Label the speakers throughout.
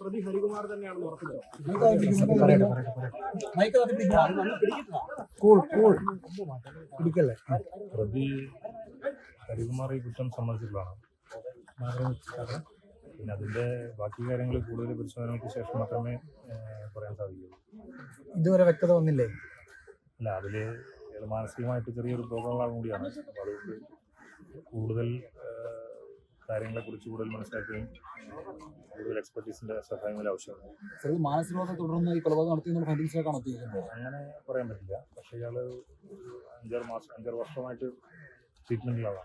Speaker 1: പ്രതി ഹരികുമാർ തന്നെയാണെന്ന് ഉറപ്പിച്ചോ
Speaker 2: cool cool പിടിക്കല്ലേ
Speaker 3: പ്രതി ഹരികുമാർ ഈ കുറ്റം സമ്മതിച്ചിട്ടുള്ളതാണ്. പിന്നെ അതിന്റെ ബാക്കി കാര്യങ്ങൾ കൂടുതൽ പരിശോധനകൾക്ക് ശേഷം മാത്രമേ പറയാൻ സാധിക്കുള്ളൂ
Speaker 2: ഇതുവരെ വ്യക്തത വന്നില്ലേ?
Speaker 3: അല്ല അതിൽ മാനസികമായിട്ട് ചെറിയൊരു ആളും കൂടിയാണ്. അപ്പോൾ അതുകൊണ്ട് കൂടുതൽ കാര്യങ്ങളെ കുറിച്ച് കൂടുതൽ മനസ്സിലാക്കുകയും കൂടുതൽ എക്സ്പെർട്ടീസിന്റെ സഹായം കൂടി ആവശ്യമാണ്
Speaker 4: തുടർന്ന് ഈ കൊലപാതകം ഫൈൻഡിങ്സിലേക്കാണ് എത്തിയിരിക്കുന്നത്?
Speaker 3: അങ്ങനെ പറയാൻ പറ്റില്ല. പക്ഷേ ഒരു അഞ്ചാറ് മാസം അഞ്ചാറ് വർഷമായിട്ട് ട്രീറ്റ്മെന്റിലാണ്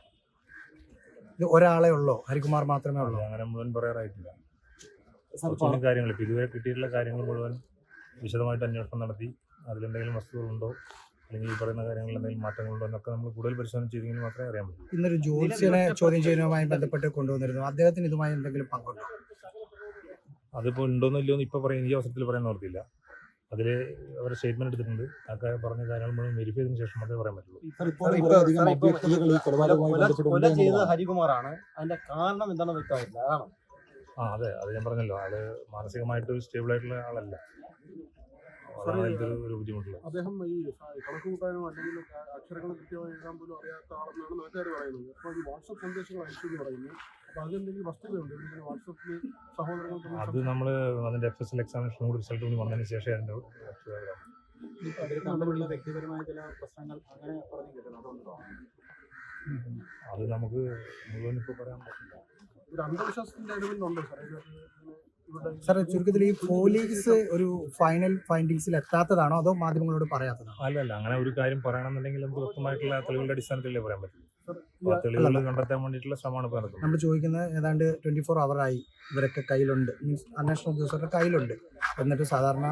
Speaker 2: ഒരാളെ ഉള്ളോ? ഹരികുമാർ മാത്രമേ ഉള്ളൂ?
Speaker 3: അങ്ങനെ മുഴുവൻ പറയാറായിട്ടില്ല. കുറച്ചുകൂടി കാര്യങ്ങൾ ഇപ്പം ഇതുവരെ കിട്ടിയിട്ടുള്ള കാര്യങ്ങൾ മുഴുവൻ വിശദമായിട്ട് അന്വേഷണം നടത്തി അതിലെന്തെങ്കിലും വസ്തുതകളുണ്ടോ അല്ലെങ്കിൽ ഈ പറയുന്ന കാര്യങ്ങളിൽ എന്തെങ്കിലും മാറ്റങ്ങളുണ്ടോ എന്നൊക്കെ നമ്മൾ കൂടുതൽ പരിശോധന ചെയ്തെങ്കിൽ മാത്രമേ അറിയാൻ പറ്റൂ.
Speaker 2: ഇന്നൊരു ജോത്സ്യനെ ചോദ്യം ചെയ്യുന്നതുമായി ബന്ധപ്പെട്ട് കൊണ്ടുവന്നിരുന്നു. അദ്ദേഹത്തിന് ഇതുമായി എന്തെങ്കിലും പങ്കുണ്ടോ?
Speaker 3: അതിപ്പോൾ ഉണ്ടോന്നോ ഇല്ലയോ എന്ന് ഇപ്പോൾ പറയാൻ ഈ അവസരത്തിൽ പറയാൻ ഓർത്തില്ല. അതിൽ അവർ സ്റ്റേറ്റ്മെന്റ് എടുത്തിട്ടുണ്ട്. ആ കാര്യം പറഞ്ഞ കാര്യങ്ങൾ മുഴുവൻ വെരിഫൈ ചെയ്തതിനു ശേഷം മാത്രമേ പറയാൻ പറ്റുള്ളൂ.
Speaker 1: കൊല ചെയ്തത് ഹരികുമാറാണ്. അതിന്റെ കാരണം എന്താണെന്ന് വ്യക്തമായിട്ടില്ല. അതാണ്.
Speaker 3: ആ അതെ. അത് ഞാൻ പറഞ്ഞല്ലോ. ആൾ മാനസികമായിട്ട് സ്റ്റേബിൾ ആയിട്ടുള്ള ആളല്ല അതാണ് അതിലത്തെ ഒരു- ഒരു ബുദ്ധിമുട്ടുള്ളത്
Speaker 5: അദ്ദേഹം ഈ കണക്ക് കൂട്ടാനോ അല്ലെങ്കിൽ അക്ഷരങ്ങൾ കൃത്യമായി എഴുതാൻ പോലും അറിയാത്ത ആളെന്നാണ് നാട്ടുകാർ പറയുന്നത്. അപ്പോൾ ഈ വാട്സപ്പ് സന്ദേശങ്ങൾ അയച്ചു എന്ന് പറയുന്നു. അപ്പോൾ അതിലെന്തെങ്കിലും വസ്തുതയുണ്ട്? ഇങ്ങനെ വാട്സപ്പിൽ സഹോദരങ്ങൾ
Speaker 3: അത് നമ്മൾ അതിന്റെ എഫ് എസ് എൽ എക്സാമിനേഷൻ കൂടി റിസൾട്ട് കൂടി വന്നതിന് ശേഷം അതിന്റെ.
Speaker 1: തമ്മിലുള്ള വ്യക്തിപരമായ ചില പ്രശ്നങ്ങൾ അങ്ങനെ പറഞ്ഞു കേട്ടോ
Speaker 3: അത് നമുക്ക് മുഴുവൻ ഇപ്പൊ പറയാൻ പറ്റില്ല.
Speaker 5: ഇവിടെ
Speaker 2: ചുരുക്കത്തിൽ ഈ പോലീസ് ഒരു ഫൈനൽ ഫൈൻഡിങ്സിൽ എത്താത്തതാണോ അതോ മാധ്യമങ്ങളോട് പറയാത്തതാണോ?
Speaker 3: അല്ല അല്ല. അങ്ങനെ ഒരു കാര്യം പറയണമെന്നുണ്ടെങ്കിൽ നമുക്ക് വ്യക്തമായിട്ടുള്ള തെളിവുകളുടെ അടിസ്ഥാനത്തിലേ പറയാൻ പറ്റും.
Speaker 5: സാർ,
Speaker 3: അപ്പോൾ ആ തെളിവുകൾ കണ്ടെത്താൻ വേണ്ടിയിട്ടുള്ള ശ്രമമാണ് ഇപ്പോൾ
Speaker 2: നമ്മൾ ചോദിക്കുന്നത് ഏതാണ്ട് ട്വന്റി ഫോർ ആയി ഇവരൊക്കെ കയ്യിലുണ്ട്. മീൻസ് അന്വേഷണ ഉദ്യോഗസ്ഥരുടെ കയ്യിലുണ്ട്. എന്നിട്ട് സാധാരണ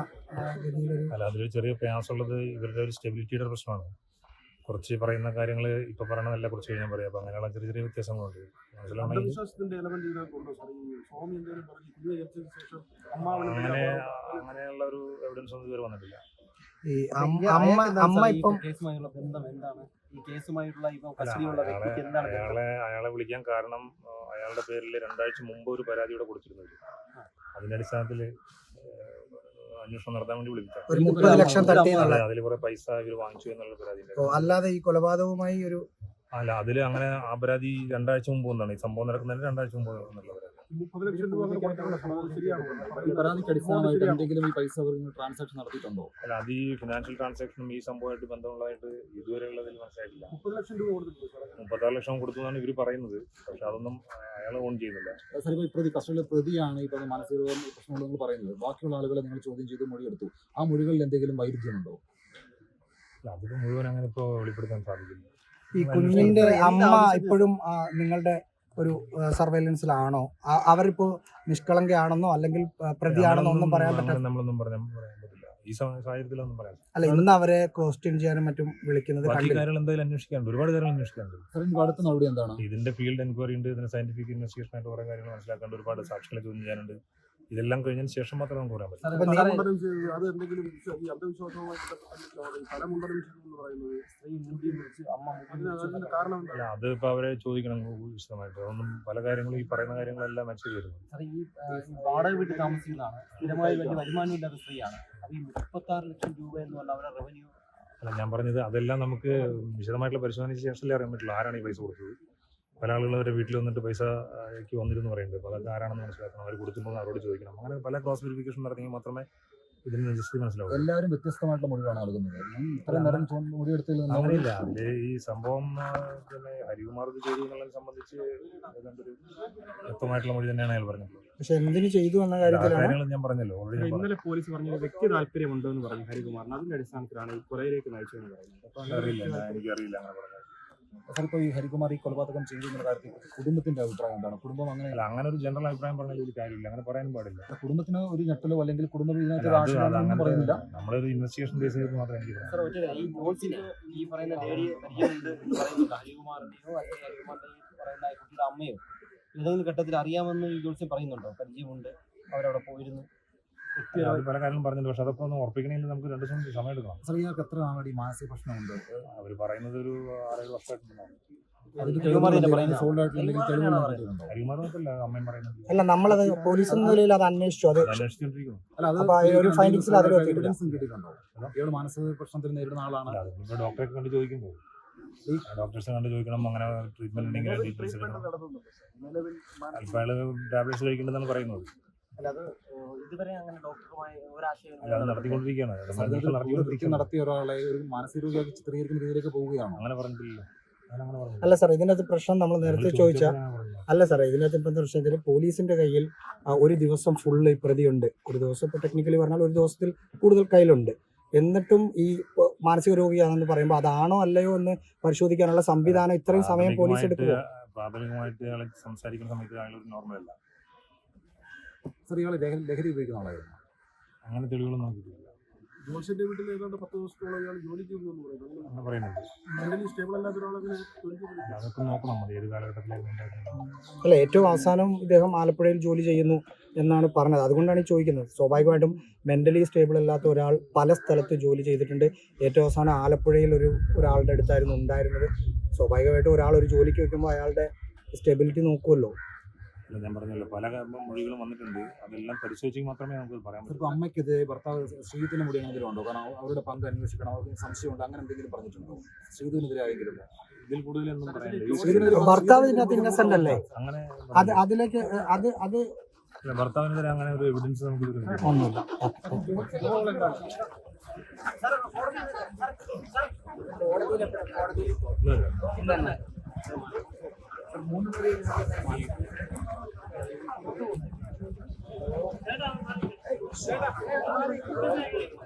Speaker 2: ഗതിയിലൊരു
Speaker 3: അല്ല അതിലൊരു ചെറിയ പ്രയാസമുള്ളത് ഇവരുടെ ഒരു സ്റ്റെബിലിറ്റിയുടെ പ്രശ്നമാണ്. കുറച്ച് പറയുന്ന കാര്യങ്ങൾ ഇപ്പൊ പറയണതല്ല കുറച്ച് കഴിഞ്ഞാൽ പറയാം. അപ്പൊ അങ്ങനെയുള്ള ചെറിയ ചെറിയ വ്യത്യാസങ്ങളുണ്ട്. അങ്ങനെ അങ്ങനെയുള്ള ഒരു എവിഡൻസ് ഒന്നും ഇതുവരെ വന്നിട്ടില്ല.
Speaker 2: ഈ അമ്മ അമ്മ അമ്മ ഇപ്പം
Speaker 1: കേസുമായുള്ള ബന്ധം എന്താണ്? ഈ കേസുമായിട്ടുള്ള ഇപ്പൊ
Speaker 3: അല്ല,
Speaker 1: കസ്റ്റഡിയിലുള്ള
Speaker 3: അയാളെ
Speaker 1: വ്യക്തിക്ക് എന്താണ് ബന്ധം?
Speaker 3: അയാളെ അയാളെ വിളിക്കാൻ കാരണം അയാളുടെ പേരിൽ രണ്ടാഴ്ച മുമ്പ് ഒരു പരാതി ഇവിടെ കൊടുത്തിരുന്നത് അതിന്റെ അടിസ്ഥാനത്തിൽ അന്വേഷണം നടത്താൻ വേണ്ടി വിളിച്ചത്
Speaker 2: ഒരു മുപ്പത് ലക്ഷം തട്ടി എന്നുള്ള
Speaker 3: അതിൽ കുറെ പൈസ ഇവർ വാങ്ങിച്ചു എന്നുള്ള പരാതി
Speaker 2: ഓ, അല്ലാതെ ഈ കൊലപാതകവുമായി ഒരു
Speaker 3: അല്ല അതിൽ അങ്ങനെ ആ പരാതി രണ്ടാഴ്ച മുമ്പ് ഒന്നാണ് ഈ സംഭവം നടക്കുന്നതിന് രണ്ടാഴ്ച മുമ്പ് എന്നുള്ള പരാതി
Speaker 4: എന്തെങ്കിലും ഈ പൈസ അവർ ട്രാൻസാക്ഷൻ നടത്തിയിട്ടുണ്ടോ?
Speaker 3: അല്ല അത് ഈ ഫിനാൻഷ്യൽ ട്രാൻസാക്ഷനും ഈ സംഭവമായിട്ട് ബന്ധമുള്ളതായിട്ട് ഇതുവരെ ഉള്ളതിൽ മനസ്സിലായിട്ടില്ല.
Speaker 5: മുപ്പത് ലക്ഷം രൂപ കൊടുത്തിട്ടുണ്ട്
Speaker 3: മുപ്പത്താറ് ലക്ഷം കൊടുത്തു എന്നാണ് ഇവർ പറയുന്നത്. പക്ഷെ അതൊന്നും അയാൾ ഓൺ ചെയ്യുന്നില്ല.
Speaker 4: സാർ ഇപ്പോൾ പ്രതി കസ്റ്റഡിയിലെ പ്രതിയാണ് ഇപ്പോൾ മാനസിക പ്രശ്നങ്ങൾ നിങ്ങൾ പറയുന്നത്. ബാക്കിയുള്ള ആളുകളെ നിങ്ങൾ ചോദ്യം ചെയ്ത് മൊഴിയെടുത്തു. ആ മൊഴികളിൽ എന്തെങ്കിലും വൈരുദ്ധ്യമുണ്ടോ
Speaker 3: അല്ല മുഴുവൻ അങ്ങനെ ഇപ്പോൾ വെളിപ്പെടുത്താൻ സാധിക്കില്ല.
Speaker 2: ഈ കുഞ്ഞിന്റെ അമ്മ ഇപ്പോഴും നിങ്ങളുടെ ഒരു സർവൈലൻസിലാണോ? അവരിപ്പോ നിഷ്കളങ്കയാണെന്നോ അല്ലെങ്കിൽ പ്രതിയാണെന്നോ ഒന്നും പറയാൻ പറ്റില്ല
Speaker 3: നമ്മളൊന്നും പറയാൻ പറയാൻ ഈ സാഹചര്യത്തിലൊന്നും പറയാം.
Speaker 2: അല്ല ഇന്ന് അവരെ ക്വസ്റ്റ്യൻ ചെയ്യാനും മറ്റും വിളിക്കുന്നത്
Speaker 3: കാര്യങ്ങൾ എന്തായാലും അന്വേഷിക്കാനുണ്ട്. ഒരുപാട് കാര്യങ്ങൾ അന്വേഷിക്കാനുണ്ട്. ഇതിന്റെ ഫീൽഡ് എൻക്വയറി ഉണ്ട് ഇതിന്റെ സയന്റിഫിക് ഇൻവെസ്റ്റിഗേഷൻ ആയിട്ട് കുറെ കാര്യങ്ങൾ മനസ്സിലാക്കാണ്ട് ഒരുപാട് സാക്ഷികളെ ചോദ്യം ചെയ്യാനുണ്ട്. ഇതെല്ലാം കഴിഞ്ഞതിന് ശേഷം മാത്രമേ നമുക്ക് പറയാൻ പറ്റും.
Speaker 5: അത് എന്തെങ്കിലും വിശ്വ- ഈ അന്ധവിശ്വാസവുമായി ബന്ധപ്പെട്ടിട്ടുള്ള ഈ സ്ഥലമുണ്ടനം ചെയ്തു എന്ന് പറയുന്നത്
Speaker 1: സ്ത്രീ മുടി വിളിച്ച് അമ്മ മുടി
Speaker 5: അതിന്
Speaker 1: വിളിച്ച്
Speaker 5: അതിന് കാരണം എന്താ?
Speaker 3: അല്ല അത് ഇപ്പൊ അവരെ ചോദിക്കണം വിശദമായിട്ട്. അതൊന്നും പല കാര്യങ്ങളും ഈ പറയുന്ന കാര്യങ്ങളെല്ലാം മെച്ചം വരുന്നു
Speaker 1: വാടക വീട്ടിൽ താമസിക്കുന്നതാണ്. സ്ഥിരമായി വലിയ വരുമാനമില്ലാത്ത സ്ത്രീയാണ്. അപ്പൊ ഈ മുപ്പത്തി ആറ് ലക്ഷം രൂപ എന്ന് പറഞ്ഞാൽ അവരുടെ റവന്യൂ
Speaker 3: അല്ല ഞാൻ പറഞ്ഞത് അതെല്ലാം നമുക്ക് വിശദമായിട്ടുള്ള പരിശോധനയ്ക്ക് ശേഷമല്ലേ അറിയാൻ പറ്റുള്ളൂ. ആരാണ് ഈ പൈസ കൊടുത്തത്? പല ആളുകൾ അവരുടെ വീട്ടിൽ വന്നിട്ട് പൈസ അയക്കി വന്നിരുന്നു പറയുന്നുണ്ട്. അപ്പോൾ അതൊക്കെ ആരാണെന്ന് മനസ്സിലാക്കണം. അവർ കൊടുക്കുമ്പോൾ അവരോട് ചോദിക്കണം. അങ്ങനെ പല ക്രോസ് വെരിഫിക്കേഷൻ നടത്തിയെങ്കിൽ മാത്രമേ ഇതിന് ജസ്റ്റ് മനസ്സിലാവും
Speaker 4: എല്ലാവരും വ്യത്യസ്തമായിട്ടുള്ള നൽകുന്നത് ഇത്രയും നേരം
Speaker 3: അങ്ങനെയില്ല അതിൽ ഈ സംഭവം പിന്നെ ഹരികുമാർ ഇത് ചെയ്തു എന്നുള്ളതിനെ സംബന്ധിച്ച് വ്യക്തമായിട്ടുള്ള മൊഴി തന്നെയാണ് അയാൾ പറഞ്ഞത്.
Speaker 2: പക്ഷെ എന്തിനു ചെയ്തു എന്ന
Speaker 3: കാര്യങ്ങൾ ഞാൻ പറഞ്ഞല്ലോ.
Speaker 6: ഇന്നലെ പോലീസ് പറഞ്ഞ വ്യക്തി താല്പര്യമുണ്ടോ എന്ന് പറഞ്ഞു ഹരികുമാറിന്. അതിന്റെ അടിസ്ഥാനത്തിലാണ് ഈ കൊലയിലേക്ക് നയിച്ചതെന്ന് പറയുന്നത്.
Speaker 3: എനിക്കറിയില്ല അങ്ങനെ പറഞ്ഞത്.
Speaker 4: സാർ ഇപ്പോൾ ഈ ഹരികുമാർ ഈ കൊലപാതകം ചെയ്തു എന്ന കാര്യത്തിൽ കുടുംബത്തിന്റെ അഭിപ്രായം എന്താണ്? കുടുംബം അങ്ങനെ
Speaker 3: അല്ല അങ്ങനെ ഒരു ജനറൽ അഭിപ്രായം പറഞ്ഞാൽ ഒരു കാര്യമില്ല. അങ്ങനെ പറയാനും പാടില്ല.
Speaker 4: കുടുംബത്തിന് ഒരു ഞെട്ടലോ അല്ലെങ്കിൽ കുടുംബം ഇതിനകത്ത് പറയുന്നില്ല.
Speaker 3: നമ്മളൊരു ഇൻവെസ്റ്റിഗേഷൻ ബേസ് ചെയ്ത് മാത്രമേ എനിക്ക് പറയാൻ
Speaker 1: ഈ ജോൾസിന് ഈ പറയുന്ന ലേഡിയെ പരിചയമുണ്ട് എന്ന് പറയുന്നുണ്ട്. ഹരികുമാറിന്റെയോ അല്ലെങ്കിൽ ഹരികുമാറിന്റെ ഈ പറയുന്ന കുട്ടിയുടെ അമ്മയോ? ഏതെങ്കിലും ഘട്ടത്തിൽ അറിയാമെന്ന് ഈ ജോൾസ്യം പറയുന്നുണ്ടോ? പരിചയമുണ്ട്. അവരവിടെ പോയിരുന്നു.
Speaker 3: പല കാര്യങ്ങളും പറഞ്ഞിട്ടുണ്ട്. പക്ഷെ അതൊക്കെ ഒന്ന് ഉറപ്പിക്കണമെങ്കിൽ നമുക്ക് രണ്ട് ദിവസം സമയം എടുക്കണം.
Speaker 4: സാർ ഇയാൾക്ക് എത്ര നാളടി മാനസിക പ്രശ്നമുണ്ട്?
Speaker 3: അവർ പറയുന്നത് ഒരു ആറേഴ് വർഷമായിട്ടുണ്ടാവും
Speaker 2: അല്ല നമ്മളത് പോലീസ് എന്ന നിലയിൽ അത് അന്വേഷിച്ചു. അത് ഒരു അതിൽ
Speaker 4: മാനസിക പ്രശ്നത്തിൽ നേരിടുന്ന ആളാണ്.
Speaker 3: ഡോക്ടറെ കണ്ട് ചോദിക്കുമ്പോൾ. ഡോക്ടേഴ്സിനെ കണ്ട് ചോദിക്കണം അങ്ങനെ ട്രീറ്റ്മെന്റ് ഉണ്ടെങ്കിൽ ഡീറ്റെയിൽസ് എടുക്കണം. ടാബ്ലറ്റ്സ് കഴിക്കേണ്ടതാണ് പറയുന്നത്.
Speaker 4: നടത്തിയ ഒരാളെ ഒരു മാനസിക രോഗിയാക്കി ചിത്രീകരിക്കുന്ന രീതിയിലേക്ക് പോവുകയാണോ?
Speaker 3: അങ്ങനെ പറഞ്ഞിട്ടില്ല.
Speaker 2: അല്ല സാർ ഇതിനകത്ത് പ്രശ്നം നമ്മൾ നേരത്തെ ചോദിച്ച. അല്ല സാറേ ഇതിനകത്ത് ഇപ്പം എന്താ പ്രശ്നം പോലീസിന്റെ കയ്യിൽ ഒരു ദിവസം ഫുള്ള് പ്രതിയുണ്ട്. ഒരു ദിവസം ഇപ്പോൾ ടെക്നിക്കലി പറഞ്ഞാൽ ഒരു ദിവസത്തിൽ കൂടുതൽ കയ്യിലുണ്ട്. എന്നിട്ടും ഈ ഇപ്പൊ മാനസിക രോഗിയാണെന്ന് പറയുമ്പോൾ അതാണോ അല്ലയോ എന്ന് പരിശോധിക്കാനുള്ള സംവിധാനം ഇത്രയും സമയം പോലീസ് എടുക്കുക
Speaker 3: പ്രാഥമികമായിട്ട് സംസാരിക്കുന്ന സമയത്ത് ഒരു നോർമൽ അല്ല.
Speaker 4: സർ ഇയാൾ ലഹരി ഉപയോഗിക്കുന്ന ആളായിരുന്നു.
Speaker 3: അങ്ങനെ തെളിവുകളൊന്നും നോക്കിയിട്ടില്ല
Speaker 5: ജോസിന്റെ വീട്ടിൽ ഏതാണ്ട് പത്ത് ദിവസത്തോളം ഇയാൾ എന്ന് പറയുന്നു
Speaker 3: അങ്ങനെ പറയുന്നുണ്ട്.
Speaker 5: മെന്റലി സ്റ്റേബിൾ അല്ലാത്ത ഒരാളെങ്ങനെ ജോലിക്ക്
Speaker 3: അല്ല, അതൊക്കെ നോക്കണം. നമ്മൾ ഏത് കാലഘട്ടത്തിലായിരുന്നു ഉണ്ടായിരുന്നത്?
Speaker 2: അല്ല ഏറ്റവും അവസാനം ഇദ്ദേഹം ആലപ്പുഴയിൽ ജോലി ചെയ്യുന്നു എന്നാണ് പറഞ്ഞത്. അതുകൊണ്ടാണ് ഈ ചോദിക്കുന്നത്. സ്വാഭാവികമായിട്ടും മെന്റലി സ്റ്റേബിൾ അല്ലാത്ത ഒരാൾ പല സ്ഥലത്ത് ജോലി ചെയ്തിട്ടുണ്ട്. ഏറ്റവും അവസാനം ആലപ്പുഴയിൽ ഒരു ഒരാളുടെ അടുത്തായിരുന്നു ഉണ്ടായിരുന്നത്. സ്വാഭാവികമായിട്ടും ഒരാൾ ഒരു ജോലിക്ക് വെക്കുമ്പോൾ അയാളുടെ സ്റ്റെബിലിറ്റി നോക്കുമല്ലോ
Speaker 3: അല്ല ഞാൻ പറഞ്ഞല്ലോ പല മൊഴികളും വന്നിട്ടുണ്ട്. അതെല്ലാം പരിശോധിച്ചെങ്കിൽ മാത്രമേ നമുക്ക് പറയാൻ പറ്റൂ
Speaker 4: അമ്മയ്ക്കെതിരെ ഭർത്താവ് ശ്രീധുവിന്റെ മുടി എന്തെങ്കിലും ഉണ്ടോ കാരണം അവരുടെ പങ്ക് അന്വേഷിക്കണം അവർക്ക് സംശയമുണ്ട് അങ്ങനെ എന്തെങ്കിലും പറഞ്ഞിട്ടുണ്ടോ? ശ്രീധുവിനെതിരെ ആയെങ്കിലും
Speaker 3: ഇതിൽ കൂടുതലൊന്നും പറയാനില്ല.
Speaker 2: ഭർത്താവ് ഇതിനകത്ത് അല്ലേ?
Speaker 3: അങ്ങനെ
Speaker 2: അത് അതിലേക്ക് അത് അത്
Speaker 3: ഭർത്താവിന് ഭർത്താവിനെതിരെ അങ്ങനെ ഒരു എവിഡൻസ് നമുക്ക്
Speaker 2: ഒന്നുമില്ല.
Speaker 3: ഇല്ല, so that's what i'm